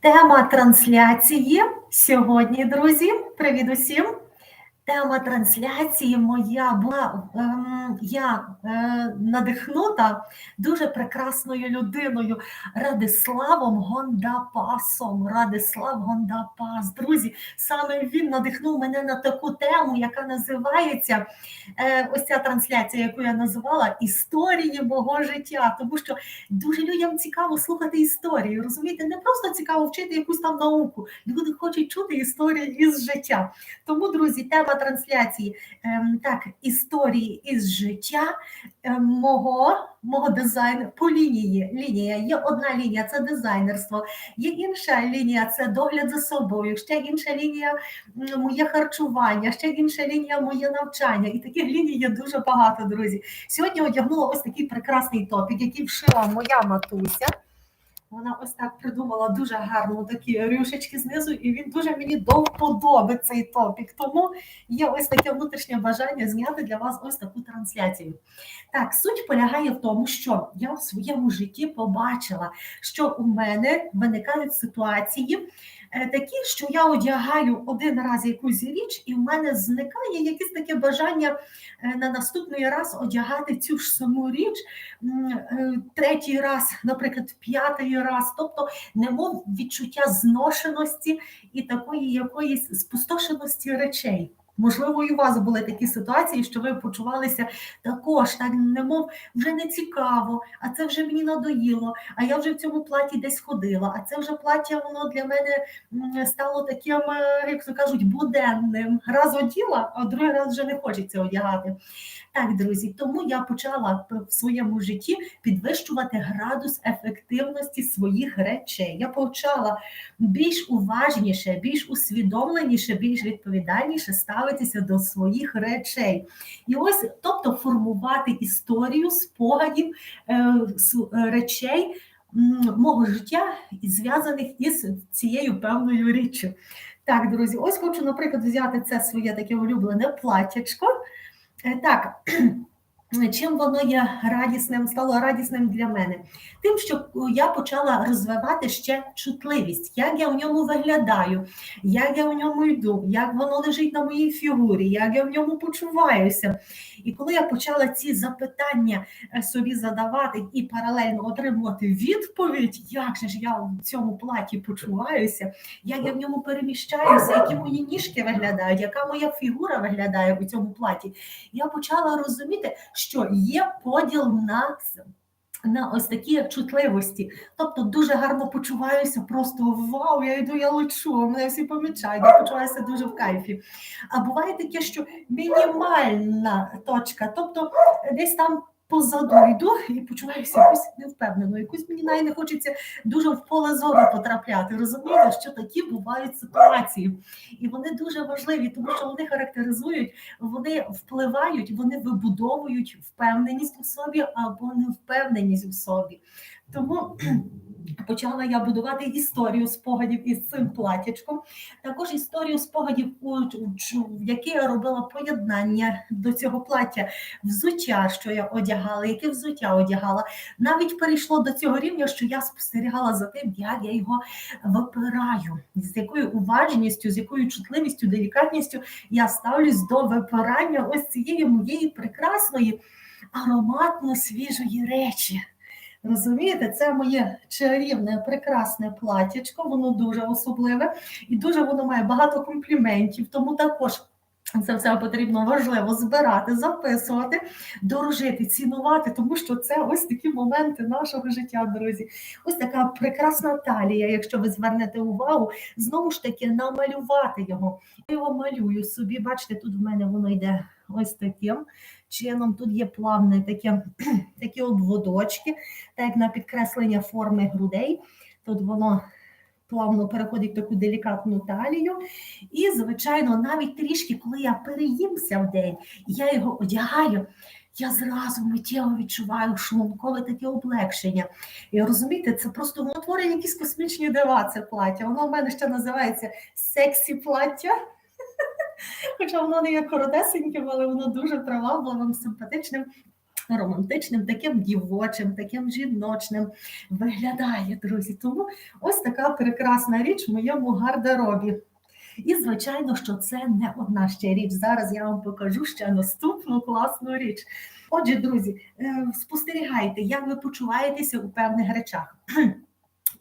Тема трансляції сьогодні, друзі. Привіт усім! Тема трансляції моя була ем, я е, надихнута дуже прекрасною людиною Радиславом Гондапасом. Радислав Гондапас. Друзі, саме він надихнув мене на таку тему, яка називається е, ось ця трансляція, яку я називала Історії мого життя. Тому що дуже людям цікаво слухати історії. Розумієте, не просто цікаво вчити якусь там науку. Люди хочуть чути історії із життя. Тому, друзі, тема трансляції ем, так, історії із життя ем, мого мого дизайну по лінії. Лінія є одна лінія це дизайнерство, є інша лінія це догляд за собою, ще інша лінія моє харчування, ще інша лінія моє навчання. І таких ліній є дуже багато, друзі. Сьогодні одягнула ось такий прекрасний топік, який вшила моя матуся. Вона ось так придумала дуже гарно такі рюшечки знизу, і він дуже мені до вподоби цей топік. Тому є ось таке внутрішнє бажання зняти для вас ось таку трансляцію. Так, суть полягає в тому, що я в своєму житті побачила, що у мене виникають ситуації. Е, такі, що я одягаю один раз якусь річ, і в мене зникає якесь таке бажання е, на наступний раз одягати цю ж саму річ, е, третій раз, наприклад, п'ятий раз, тобто немов відчуття зношеності і такої якоїсь спустошеності речей. Можливо, і у вас були такі ситуації, що ви почувалися також, так немов вже не цікаво, а це вже мені надоїло, а я вже в цьому платі десь ходила, а це вже плаття воно для мене стало таким, е, як то кажуть, буденним. Раз оділа, а другий раз вже не хочеться одягати. Так, друзі, тому я почала в своєму житті підвищувати градус ефективності своїх речей. Я почала більш уважніше, більш усвідомленіше, більш відповідальніше ставитися до своїх речей. І ось, тобто, формувати історію спогадів е, е речей. Мого життя зв'язаних із цією певною річчю. Так, друзі, ось хочу, наприклад, взяти це своє таке улюблене платячко. Е, так, чим воно є радісним, стало радісним для мене? Тим, що я почала розвивати ще чутливість, як я в ньому виглядаю, як я в ньому йду, як воно лежить на моїй фігурі, як я в ньому почуваюся. І коли я почала ці запитання е, собі задавати і паралельно отримувати відповідь, як же ж я в цьому платі почуваюся, як я в ньому переміщаюся, які мої ніжки виглядають, яка моя фігура виглядає у цьому платі, я почала розуміти, що є поділ на на ось такі чутливості. Тобто дуже гарно почуваюся, просто вау, я йду, я лечу, мене всі помічають, я почуваюся дуже в кайфі. А буває таке, що мінімальна точка, тобто десь там позаду йду і почуваюся якось невпевнено. Якось мені навіть не хочеться дуже в поле зору потрапляти. Розумієте, що такі бувають ситуації, і вони дуже важливі, тому що вони характеризують, вони впливають, вони вибудовують впевненість у собі або невпевненість у собі. Тому почала я будувати історію спогадів із цим платячком. Також історію спогадів, в якій я робила поєднання до цього плаття, взуття, що я одягала, яке взуття одягала. Навіть перейшло до цього рівня, що я спостерігала за тим, як я його випираю, з якою уважністю, з якою чутливістю, делікатністю я ставлюсь до випирання ось цієї моєї прекрасної ароматно свіжої речі. Розумієте, це моє чарівне, прекрасне платячко, воно дуже особливе і дуже воно має багато компліментів, тому також. Це все потрібно важливо збирати, записувати, дорожити, цінувати, тому що це ось такі моменти нашого життя, друзі. Ось така прекрасна талія, якщо ви звернете увагу, знову ж таки намалювати його. Я його малюю собі. Бачите, тут в мене воно йде ось таким чином. Тут є плавне таке, такі обводочки, так як на підкреслення форми грудей. Тут воно плавно переходить в таку делікатну талію. І, звичайно, навіть трішки, коли я переїмся в день, я його одягаю. Я зразу миттєво відчуваю шлункове таке облегшення. І розумієте, це просто воно творить якісь космічні дива, це плаття. Воно в мене ще називається сексі плаття. Хоча воно не є коротесеньким, але воно дуже привабливим, симпатичним. романтичним, таким дівочим, таким жіночним виглядає, друзі. Тому ось така прекрасна річ в моєму гардеробі. І, звичайно, що це не одна ще річ. Зараз я вам покажу ще наступну класну річ. Отже, друзі, е, спостерігайте, як ви почуваєтеся у певних речах.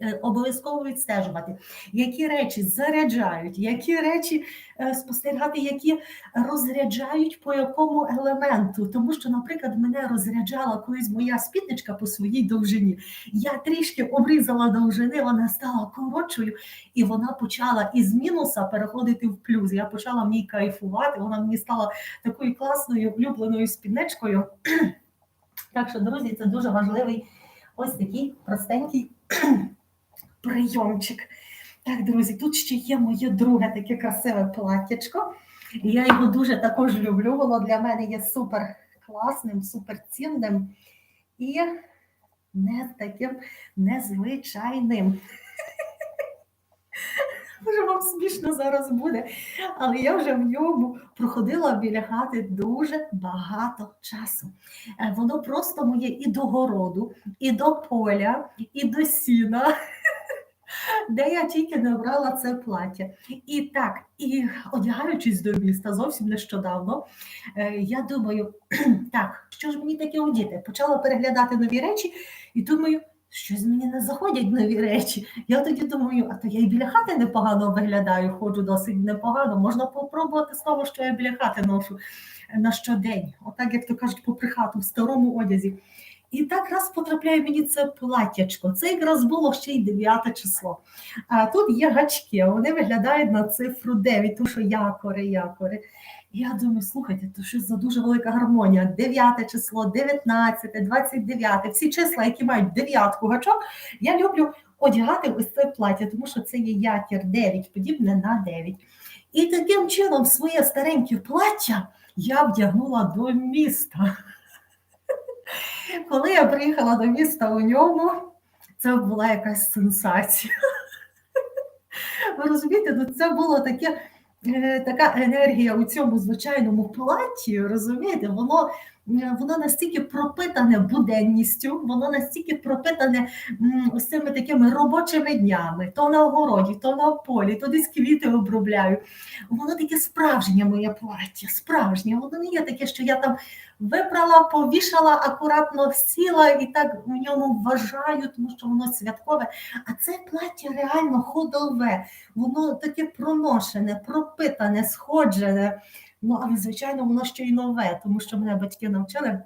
Е, Обов'язково відстежувати, які речі заряджають, які речі е, спостерігати, які розряджають по якому елементу. Тому що, наприклад, мене розряджала колись моя спідничка по своїй довжині. Я трішки обрізала довжини, вона стала коротшою, і вона почала із мінуса переходити в плюс. Я почала в ній кайфувати. Вона мені стала такою класною улюбленою спідничкою. Так що, друзі, це дуже важливий ось такий простенький прийомчик. Так, друзі, тут ще є моє друге таке красиве платтячко. Я його дуже також люблю. Воно для мене є супер класним, супер цінним і не таким незвичайним. Може, вам смішно зараз буде, але я вже в ньому проходила біля хати дуже багато часу. Е, Воно просто моє і до городу, і до поля, і до сіна, де я тільки не брала це плаття. І так, і одягаючись до міста зовсім нещодавно, е, я думаю, так, що ж мені таке одіти? Почала переглядати нові речі і думаю, щось мені не заходять нові речі. Я тоді думаю, а то я і біля хати непогано виглядаю, ходжу досить непогано. Можна попробувати з того, що я біля хати ношу е, на щодень. Отак, як то кажуть, попри хату в старому одязі. І так раз потрапляє мені це платтячко. Це якраз було ще й 9 число. А тут є гачки, вони виглядають на цифру 9, тому що якори, якори. Я думаю, слухайте, то щось за дуже велика гармонія. 9 число, 19, 29, всі числа, які мають дев'ятку гачок, я люблю одягати ось це плаття, тому що це є якір 9, подібне на 9. І таким чином своє стареньке плаття я вдягнула до міста. Коли я приїхала до міста у ньому, це була якась сенсація. Ви розумієте, ну це було таке, е, така енергія у цьому звичайному платі, розумієте, воно, воно настільки пропитане буденністю, воно настільки пропитане ось цими такими робочими днями, то на огороді, то на полі, то десь квіти обробляю. Воно таке справжнє моє плаття, справжнє. Воно не є таке, що я там випрала, повішала, акуратно сіла і так в ньому вважаю, тому що воно святкове. А це плаття реально ходове, воно таке проношене, пропитане, сходжене. Ну, але, звичайно, воно ще й нове, тому що мене батьки навчили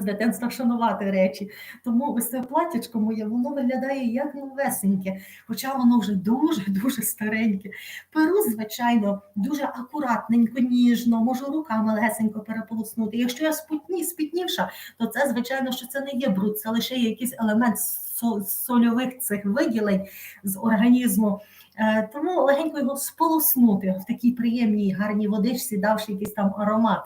з дитинства шанувати речі. Тому ось це платтячко моє, воно виглядає як новесеньке, хоча воно вже дуже-дуже стареньке. Перу, звичайно, дуже акуратненько, ніжно, можу руками лесенько переполоснути. Якщо я спутні, спітнівша, то це, звичайно, що це не є бруд, це лише якийсь елемент сольових цих виділень з організму. Е, Тому легенько його сполоснути в такій приємній гарній водичці, давши якийсь там аромат.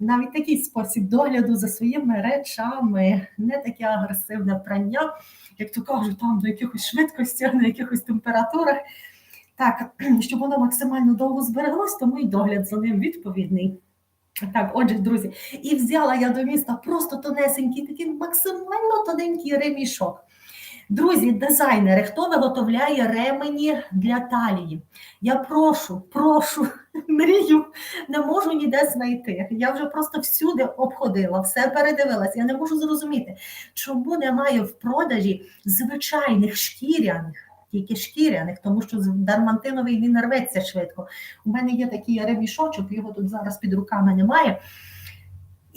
Навіть такий спосіб догляду за своїми речами, не таке агресивне прання, як то кажуть, там до якихось швидкостях, на якихось температурах. Так, щоб воно максимально довго збереглось, тому і догляд за ним відповідний. Так, отже, друзі, і взяла я до міста просто тонесенький, такий максимально тоненький ремішок. Друзі, дизайнери, хто виготовляє ремені для талії? Я прошу, прошу, мрію, не можу ніде знайти. Я вже просто всюди обходила, все передивилася. Я не можу зрозуміти, чому немає в продажі звичайних шкіряних. Тільки шкіряних, тому що дармантиновий він рветься швидко. У мене є такий ремішочок, його тут зараз під руками немає.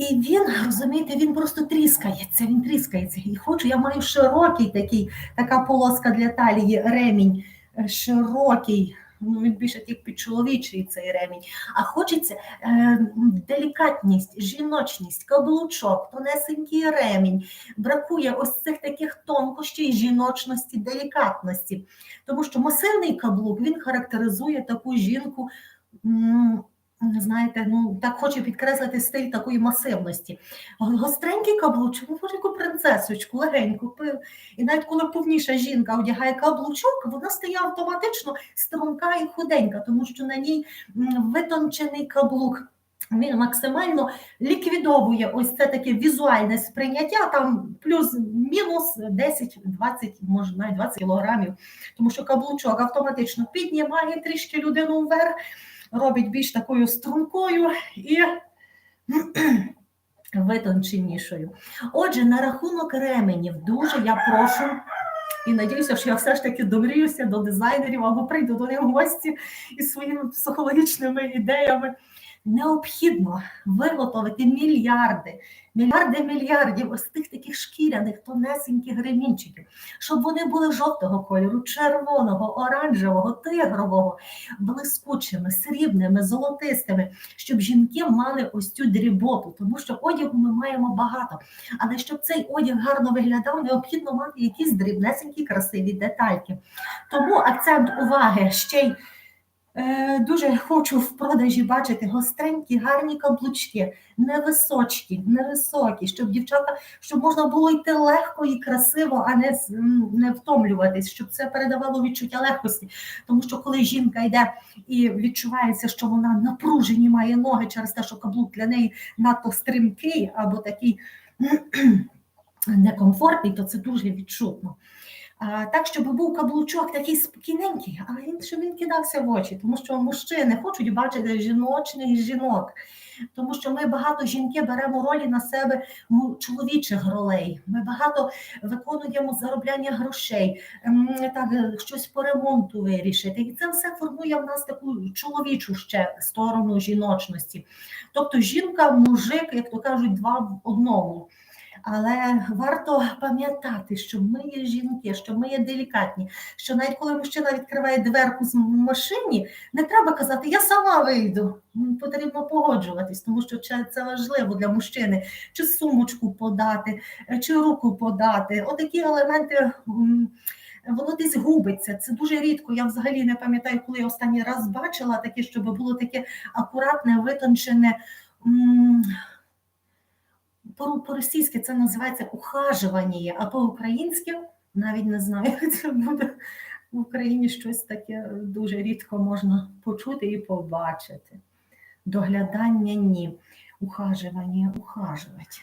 І він, розумієте, він просто тріскається, він тріскається. І хочу, я маю широкий такий, така полоска для талії, ремінь, е, широкий, ну він більше як під чоловічий цей ремінь. А хочеться е, делікатність, жіночність, каблучок, тонесенький ремінь. Бракує ось цих таких тонкощів, жіночності, делікатності. Тому що масивний каблук він характеризує таку жінку. м, Знаєте, ну так хочу підкреслити стиль такої масивності. Гостренький каблучок, ну принцесочку, легеньку пив. І навіть коли повніша жінка одягає каблучок, вона стає автоматично струнка і худенька, тому що на ній витончений каблук. Він максимально ліквідовує ось це таке візуальне сприйняття, там плюс-мінус 10-20, може навіть 20 кілограмів, тому що каблучок автоматично піднімає трішки людину вверх, робить більш такою стрункою і витонченішою. Отже, на рахунок ременів дуже я прошу. І надіюся, що я все ж таки домріюся до дизайнерів або прийду до них в гості із своїми психологічними ідеями. Необхідно виготовити мільярди, мільярди мільярдів ось тих таких шкіряних, тонесеньких гремінчиків, щоб вони були жовтого кольору, червоного, оранжевого, тигрового, блискучими, срібними, золотистими, щоб жінки мали ось цю дріботу, тому що одягу ми маємо багато. Але щоб цей одяг гарно виглядав, необхідно мати якісь дрібнесенькі красиві детальки. Тому акцент уваги ще й. Е, Дуже хочу в продажі бачити гостренькі, гарні каблучки, невисочкі, невисокі, щоб дівчата, щоб можна було йти легко і красиво, а не, не втомлюватись, щоб це передавало відчуття легкості. Тому що коли жінка йде і відчувається, що вона напружені має ноги через те, що каблук для неї надто стрімкий або такий некомфортний, то це дуже відчутно. Так, щоб був каблучок такий спокійненький, але він щоб він кидався в очі, тому що мужчини хочуть бачити жіночних жінок, тому що ми багато жінки беремо ролі на себе чоловічих ролей. Ми багато виконуємо заробляння грошей, так щось по ремонту вирішити. І це все формує в нас таку чоловічу ще сторону жіночності. Тобто жінка, мужик, як то кажуть, два в одному. Але варто пам'ятати, що ми є жінки, що ми є делікатні, що навіть коли мужчина відкриває дверку з машині, не треба казати Я сама вийду. Потрібно погоджуватись, тому що це важливо для мужчини, чи сумочку подати, е, чи руку подати. Отакі елементи. Воно десь губиться. Це дуже рідко. Я взагалі не пам'ятаю, коли я останній раз бачила таке, щоб було таке акуратне, витончене. По-російськи це називається ухажування, а по-українськи навіть не знаю, як це буде в Україні щось таке дуже рідко можна почути і побачити. Доглядання ні. Ухажування, ухажувати.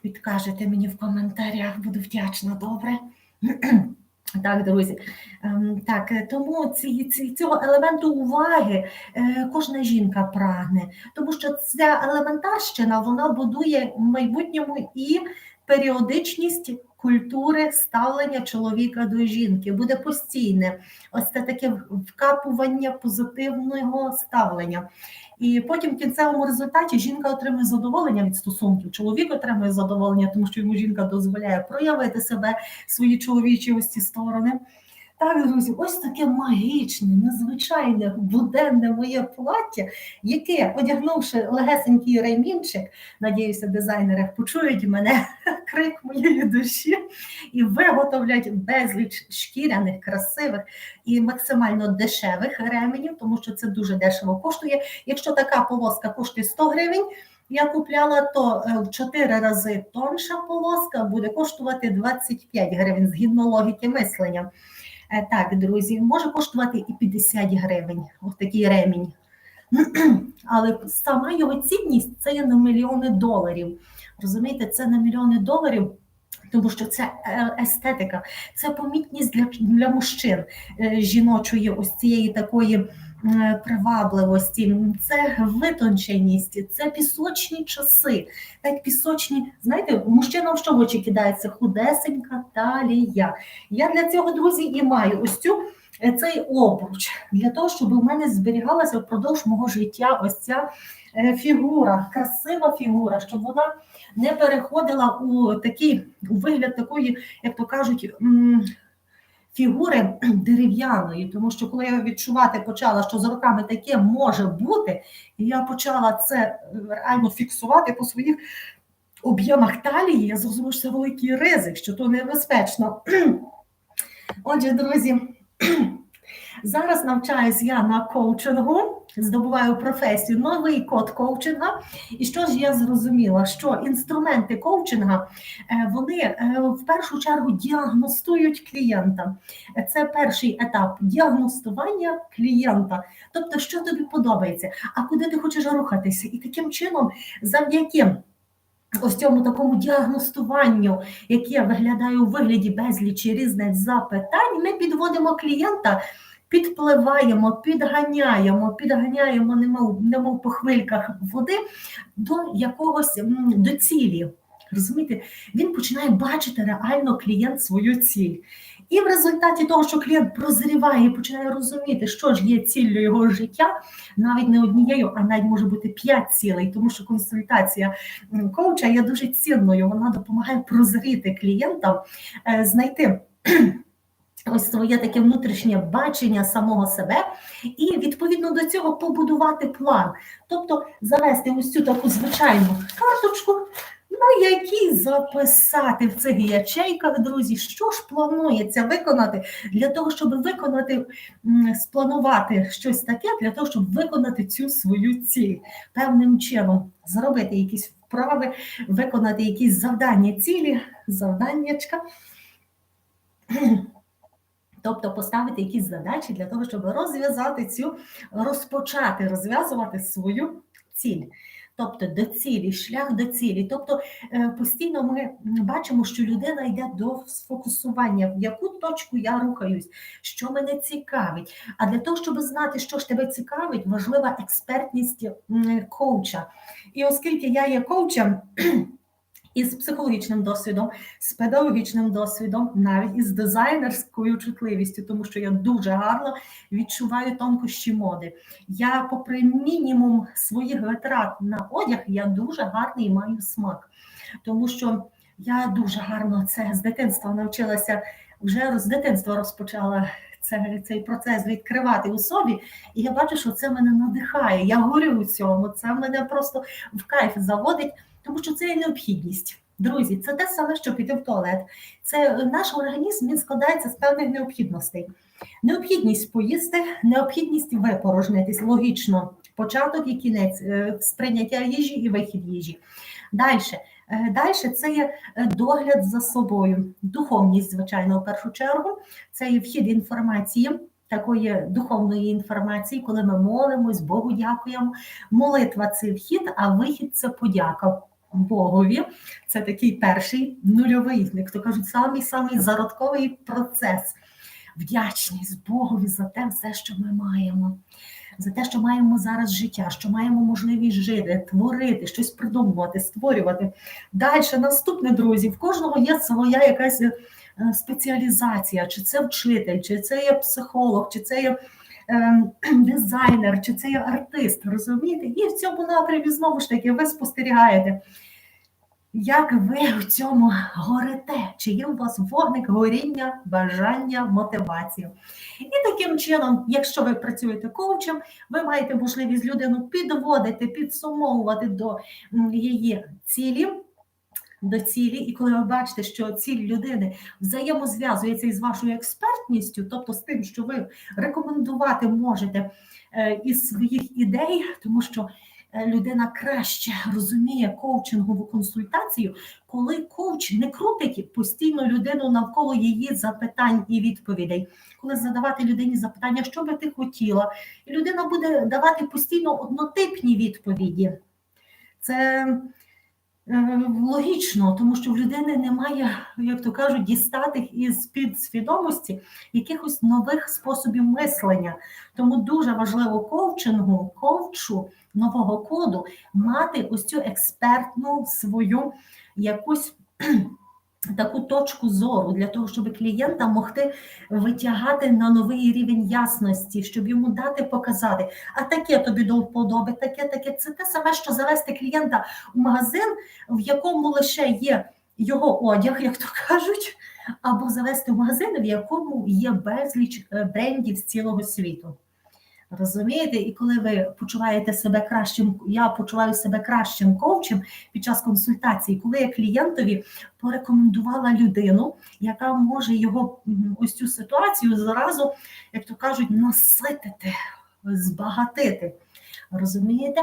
Підкажете мені в коментарях, буду вдячна, добре. Так, друзі, Ем, так, е, тому ці, ці, цього елементу уваги е, кожна жінка прагне, тому що ця елементарщина вона будує в майбутньому і періодичність культури ставлення чоловіка до жінки. Буде постійне. Ось це таке вкапування позитивного ставлення. І потім в кінцевому результаті жінка отримує задоволення від стосунків. Чоловік отримує задоволення, тому що йому жінка дозволяє проявити себе, свої чоловічі ось ці сторони. Так, друзі, ось таке магічне, незвичайне, буденне моє плаття, яке, одягнувши легесенький ремінчик, надіюся, дизайнери почують мене крик моєї душі і виготовлять безліч шкіряних, красивих і максимально дешевих ременів, тому що це дуже дешево коштує. Якщо така полоска коштує 100 гривень. Я купляла, то е, в 4 рази тонша полоска буде коштувати 25 гривень згідно логіки мислення. Е, Так, друзі, може коштувати і 50 гривень, ось такий ремінь. Але сама його цінність це є на мільйони доларів. Розумієте, це на мільйони доларів. Тому що це е, естетика, це помітність для, для мужчин е, жіночої, ось цієї такої привабливості, це витонченість, це пісочні часи. Так, пісочні, знаєте, мужчинам що в очі кидається? Худесенька талія. Я для цього, друзі, і маю ось цю е, цей обруч для того, щоб у мене зберігалася впродовж мого життя ось ця е, фігура, красива фігура, щоб вона не переходила у такий у вигляд такої, як то кажуть, фігури дерев'яної. Тому що коли я відчувати почала, що за руками таке може бути, і я почала це е, реально фіксувати по своїх об'ємах талії, я зрозуміла, що це великий ризик, що то небезпечно. Отже, друзі, Зараз навчаюсь я на коучингу, здобуваю професію, новий код коучинга. І що ж я зрозуміла? Що інструменти коучинга е, вони е, в першу чергу діагностують клієнта. Це перший етап діагностування клієнта. Тобто, що тобі подобається, а куди ти хочеш рухатися? І таким чином, завдяки. Ось цьому такому діагностуванню, яке виглядає у вигляді безлічі різних запитань, ми підводимо клієнта, підпливаємо, підганяємо, підганяємо, немов, немов по хвильках води до якогось до цілі. Розумієте, він починає бачити реально клієнт свою ціль. І в результаті того, що клієнт прозріває і починає розуміти, що ж є ціллю його життя, навіть не однією, а навіть може бути п'ять цілей, тому що консультація коуча є дуже цінною. Вона допомагає прозріти клієнтам, е, знайти. Ось своє таке внутрішнє бачення самого себе, і відповідно до цього побудувати план, тобто завести ось цю таку звичайну карточку, на якій записати в цих ячейках, друзі, що ж планується виконати для того, щоб виконати, спланувати щось таке, для того, щоб виконати цю свою ціль певним чином, зробити якісь вправи, виконати якісь завдання, цілі, завданнячка. Тобто поставити якісь задачі для того, щоб розв'язати цю, розпочати розв'язувати свою ціль. Тобто до цілі, шлях до цілі. Тобто е, постійно ми бачимо, що людина йде до сфокусування, в яку точку я рухаюсь, що мене цікавить. А для того, щоб знати, що ж тебе цікавить, важлива експертність коуча. І оскільки я є коучем, із психологічним досвідом, з педагогічним досвідом, навіть із дизайнерською чутливістю, тому що я дуже гарно відчуваю тонкощі моди. Я, попри мінімум своїх витрат на одяг, я дуже гарний маю смак, тому що я дуже гарно це з дитинства навчилася, вже з дитинства розпочала. Це, цей процес відкривати у собі, і я бачу, що це мене надихає. Я горю у цьому. Це мене просто в кайф заводить тому що це є необхідність. Друзі, це те саме, що піти в туалет. Це наш організм він складається з певних необхідностей. Необхідність поїсти, необхідність випорожнитись логічно, початок і кінець е, сприйняття їжі і вихід їжі. Далі. Далі це є е, догляд за собою, духовність, звичайно, в першу чергу, це є вхід інформації, такої духовної інформації, коли ми молимось, Богу дякуємо. Молитва це вхід, а вихід це подяка. Богові. Це такий перший нульовий, як то кажуть, самий самий зародковий процес. Вдячність Богові за те все, що ми маємо, за те, що маємо зараз життя, що маємо можливість жити, творити, щось придумувати, створювати. Далі, наступне, друзі, в кожного є своя якась е, спеціалізація, чи це вчитель, чи це є психолог, чи це є. Ем, дизайнер, чи це є артист, розумієте? І в цьому напрямі знову ж таки ви спостерігаєте, як ви в цьому горите, чи є у вас вогник горіння, бажання, мотивацію. І таким чином, якщо ви працюєте коучем, ви маєте можливість людину підводити, підсумовувати до її цілі до цілі, і коли ви бачите, що ціль людини взаємозв'язується із вашою експертністю, тобто з тим, що ви рекомендувати можете е, із своїх ідей, тому що е, людина краще розуміє коучингову консультацію, коли коуч не крутить постійно людину навколо її запитань і відповідей, коли задавати людині запитання, що би ти хотіла, і людина буде давати постійно однотипні відповіді. Це логічно, тому що в людини немає, як то кажуть, дістатих із підсвідомості якихось нових способів мислення. Тому дуже важливо коучингу, коучу нового коду мати ось цю експертну свою якусь таку точку зору для того, щоб клієнта могти витягати на новий рівень ясності, щоб йому дати показати, а таке тобі до вподоби, таке, таке. Це те саме, що завести клієнта в магазин, в якому лише є його одяг, як то кажуть, або завести в магазин, в якому є безліч е, брендів з цілого світу. Розумієте, і коли ви почуваєте себе кращим, я почуваю себе кращим коучем під час консультації, коли я клієнтові порекомендувала людину, яка може його ось цю ситуацію зразу, як то кажуть, наситити, збагатити. Розумієте?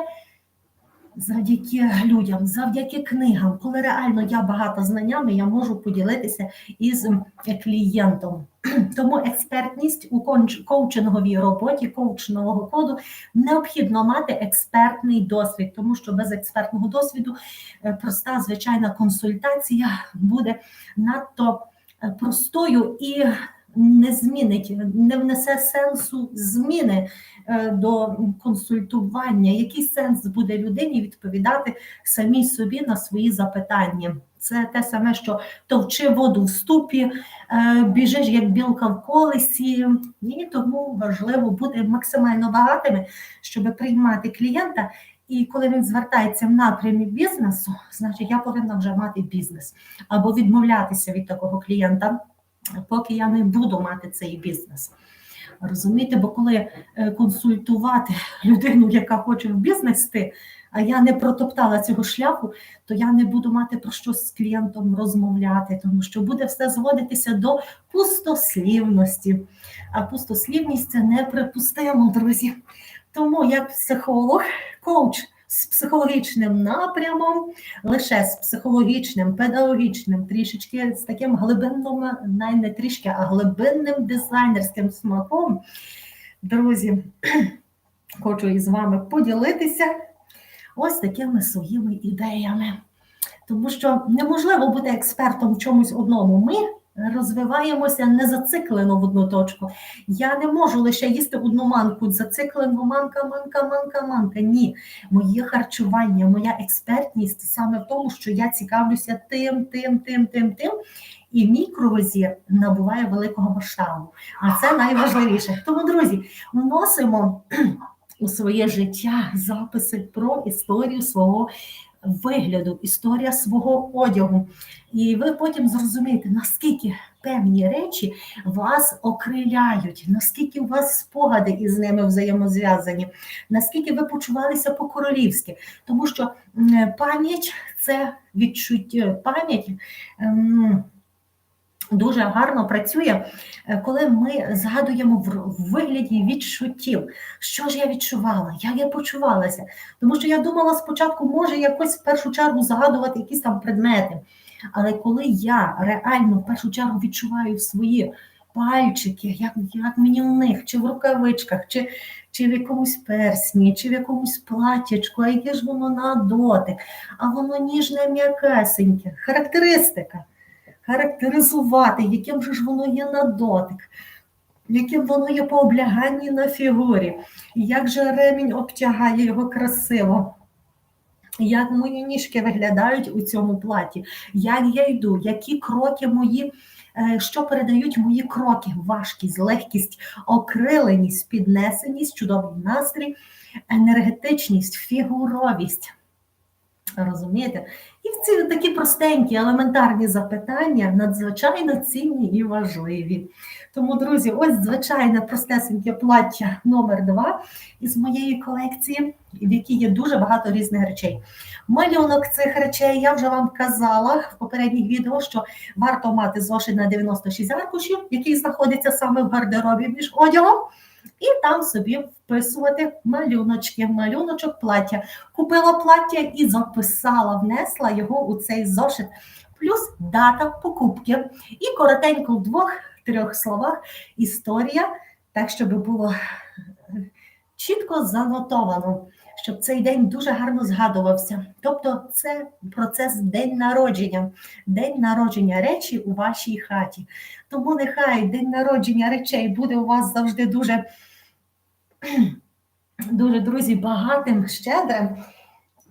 Завдяки людям, завдяки книгам, коли реально я багата знаннями, я можу поділитися із клієнтом. Тому експертність у коучинговій роботі, коучного коду необхідно мати експертний досвід, тому що без експертного досвіду е, проста звичайна консультація буде надто е, простою і не змінить, не внесе сенсу зміни е, до консультування. Який сенс буде людині відповідати самій собі на свої запитання? Це те саме, що товчи воду в ступі, е, біжиш як білка в колесі, і тому важливо бути максимально багатими, щоб приймати клієнта. І коли він звертається в напрямі бізнесу, значить я повинна вже мати бізнес або відмовлятися від такого клієнта, поки я не буду мати цей бізнес. Розумієте, бо коли е, консультувати людину, яка хоче в бізнес йти, а я не протоптала цього шляху, то я не буду мати про що з клієнтом розмовляти, тому що буде все зводитися до пустослівності. А пустослівність це неприпустимо, друзі. Тому як психолог, коуч з психологічним напрямом, лише з психологічним, педагогічним, трішечки з таким глибинним, най не трішки, а глибинним дизайнерським смаком. Друзі, хочу із вами поділитися ось такими своїми ідеями. Тому що неможливо бути експертом в чомусь одному. Ми розвиваємося не зациклено в одну точку. Я не можу лише їсти одну манку, зациклено манка, манка, манка, манка. Ні, моє харчування, моя експертність саме в тому, що я цікавлюся тим, тим, тим, тим, тим. І мій кругозір набуває великого масштабу. А це найважливіше. Тому, друзі, вносимо у своє життя записи про історію свого вигляду, історія свого одягу. І ви потім зрозумієте, наскільки певні речі вас окриляють, наскільки у вас спогади із ними взаємозв'язані, наскільки ви почувалися по-королівськи. Тому що пам'ять це відчуття, пам'ять. Дуже гарно працює, е, коли ми згадуємо в в вигляді відчуттів, що ж я відчувала, як я почувалася. Тому що я думала спочатку, може якось в першу чергу згадувати якісь там предмети. Але коли я реально в першу чергу відчуваю свої пальчики, як, як мені в них, чи в рукавичках, чи, чи в якомусь персні, чи в якомусь платячку, а яке ж воно на дотик, а воно ніжне м'якесеньке, характеристика характеризувати, яким же ж воно є на дотик, яким воно є по обляганні на фігурі, як же ремінь обтягає його красиво. Як мої ніжки виглядають у цьому платі, як я йду, які кроки мої, е, що передають мої кроки, важкість, легкість, окриленість, піднесеність, чудовий настрій, енергетичність, фігуровість. Розумієте? І ці такі простенькі, елементарні запитання надзвичайно цінні і важливі. Тому, друзі, ось звичайне простесеньке плаття номер 2 із моєї колекції, в якій є дуже багато різних речей. Малюнок цих речей я вже вам казала в попередніх відео, що варто мати зошит на 96 аркушів, який знаходиться саме в гардеробі між одягом. І там собі вписувати малюночки, малюночок плаття. Купила плаття і записала, внесла його у цей зошит. Плюс дата покупки. І коротенько в двох-трьох словах історія, так, щоб було чітко занотовано, щоб цей день дуже гарно згадувався. Тобто, це процес день народження, день народження речі у вашій хаті. Тому нехай день народження речей буде у вас завжди дуже, дуже, друзі, багатим, щедрим.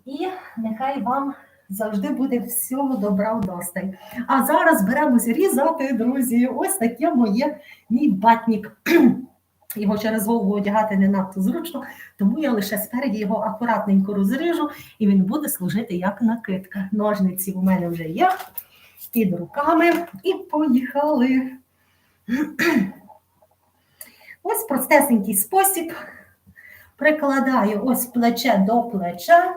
І нехай вам завжди буде всього добра вдосталь. А зараз беремося різати, друзі. Ось таке моє мій батник. Його через голову одягати не надто зручно, тому я лише спереді його акуратненько розріжу, і він буде служити як накидка. Ножниці у мене вже є під руками і поїхали. Ось простесенький спосіб Прикладаю ось плече до плеча.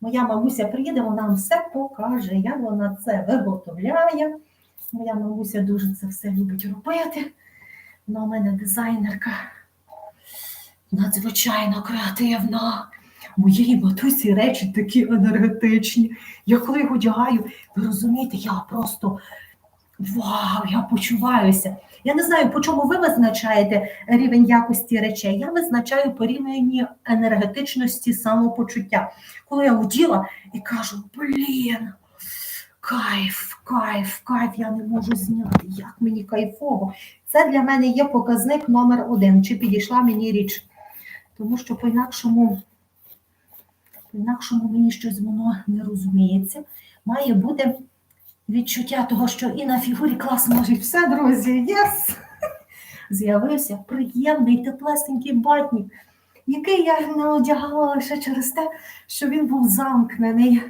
Моя мамуся приїде, вона вам все покаже, як вона це виготовляє. Моя мамуся дуже це все любить робити. Вона у мене дизайнерка надзвичайно креативна. Моєї матусі речі такі енергетичні. Я коли їх одягаю, ви розумієте, я просто вау, я почуваюся. Я не знаю, по чому ви визначаєте рівень якості речей. Я визначаю по енергетичності самопочуття. Коли я оділа і кажу, блін, кайф, кайф, кайф, я не можу зняти, як мені кайфово. Це для мене є показник номер один, чи підійшла мені річ. Тому що по-інакшому, по-інакшому мені щось воно не розуміється. Має бути відчуття того, що і на фігурі класно лежить. Все, друзі, єс! З'явився приємний теплесенький батник, який я не одягала лише через те, що він був замкнений.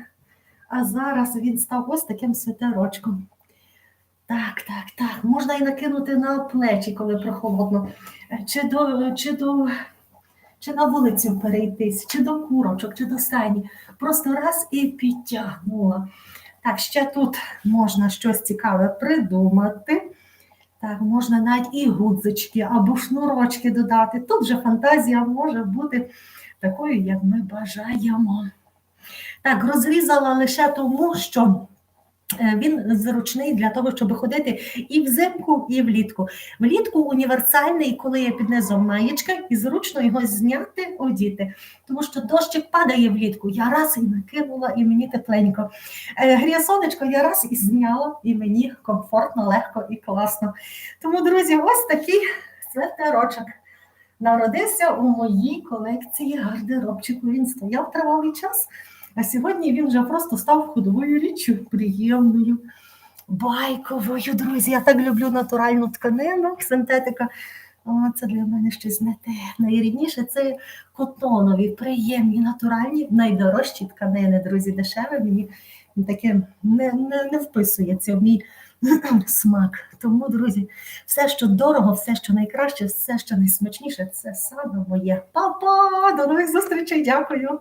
А зараз він став ось таким свитерочком. Так, так, так. Можна і накинути на плечі, коли прохолодно. Чи до, чи до, чи на вулицю перейтись, чи до курочок, чи до стайні. Просто раз і підтягнула. Так, ще тут можна щось цікаве придумати. Так, можна навіть і гудзички або шнурочки додати. Тут вже фантазія може бути такою, як ми бажаємо. Так, розрізала лише тому, що е, він зручний для того, щоб ходити і взимку, і влітку. Влітку універсальний, коли є під низом маєчка, і зручно його зняти, одіти. Тому що дощик падає влітку. Я раз і накинула, і мені тепленько. Е, я раз і зняла, і мені комфортно, легко і класно. Тому, друзі, ось такий свитерочок. Народився у моїй колекції гардеробчику. Він стояв тривалий час. А сьогодні він вже просто став ходовою річчю, приємною, байковою, друзі. Я так люблю натуральну тканину, синтетика. О, це для мене щось не те. Найрідніше це котонові, приємні, натуральні, найдорожчі тканини, друзі, дешеве. Мені таке не, не, не вписується в мій смак. Тому, друзі, все, що дорого, все, що найкраще, все, що найсмачніше, це саме моє. Па-па! До нових зустрічей, дякую!